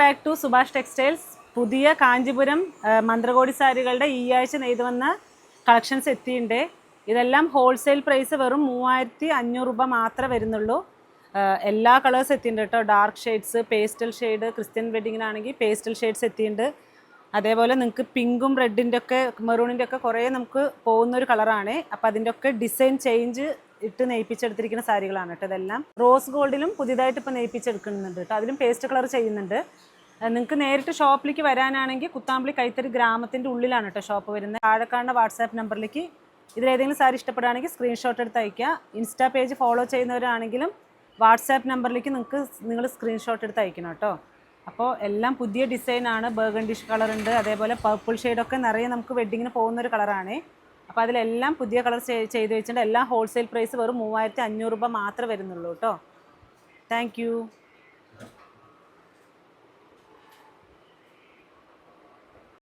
Back to Subhash textiles പുതിയ കാഞ്ചിപുരം മന്ത്രകോടി സാരികളുടെ ഈ ആഴ്ച നെയ്ത് വന്ന കളക്ഷൻസ് എത്തിയിട്ടുണ്ട് ഇതെല്ലാം ഹോൾസെയിൽ പ്രൈസ് വെറും മൂവായിരത്തി അഞ്ഞൂറ് രൂപ മാത്രമേ വരുന്നുള്ളൂ. എല്ലാ കളേഴ്സ് എത്തിയിട്ടുണ്ട് കേട്ടോ dark shades pastel shade Christian വെഡിങ്ങിനാണെങ്കിൽ pastel shades എത്തിയിട്ടുണ്ട് അതേപോലെ നിങ്ങൾക്ക് പിങ്കും റെഡിന്റെ ഒക്കെ മെറൂണിന്റെ ഒക്കെ കുറേ നമുക്ക് പോകുന്ന ഒരു കളറാണ് അപ്പം അതിന്റെ ഒക്കെ ഡിസൈൻ ചേഞ്ച് ഇട്ട് നെയ്പ്പിച്ചെടുത്തിരിക്കുന്ന സാരികളാണ് കേട്ടോ ഇതെല്ലാം. റോസ് ഗോൾഡിലും പുതിയതായിട്ട് ഇപ്പോൾ നെയ്പ്പിച്ചെടുക്കുന്നുണ്ട് കേട്ടോ അതിലും പേസ്റ്റ് കളർ ചെയ്യുന്നുണ്ട്. നിങ്ങൾക്ക് നേരിട്ട് ഷോപ്പിലേക്ക് വരാനാണെങ്കിൽ കുത്താമ്പളി കൈത്തറി ഗ്രാമത്തിന്റെ ഉള്ളിലാണ് കേട്ടോ ഷോപ്പ് വരുന്നത്. താഴെ കാണുന്ന വാട്സാപ്പ് നമ്പറിലേക്ക് ഇതിലേതെങ്കിലും സാരി ഇഷ്ടപ്പെടുകയാണെങ്കിൽ സ്ക്രീൻഷോട്ട് എടുത്ത് അയക്കുക ഇൻസ്റ്റാ പേജ് ഫോളോ ചെയ്യുന്നവരാണെങ്കിലും വാട്സാപ്പ് നമ്പറിലേക്ക് നിങ്ങൾക്ക് നിങ്ങൾ സ്ക്രീൻഷോട്ട് എടുത്ത് അയക്കണം കേട്ടോ. അപ്പോൾ എല്ലാം പുതിയ ഡിസൈനാണ് ബർഗണ്ടിഷ് കളർ ഉണ്ട്. അതേപോലെ പർപ്പിൾ ഷെയ്ഡൊക്കെ നിറയെ നമുക്ക് വെഡ്ഡിങ്ങിന് പോകുന്നൊരു കളറാണ് അപ്പോൾ അതിലെല്ലാം പുതിയ കളർ ചെയ്ത് വെച്ചിട്ടുണ്ട്. എല്ലാം ഹോൾസെയിൽ പ്രൈസ് വെറും മൂവായിരത്തി അഞ്ഞൂറ് രൂപ മാത്രമേ വരുന്നുള്ളൂ കേട്ടോ. താങ്ക്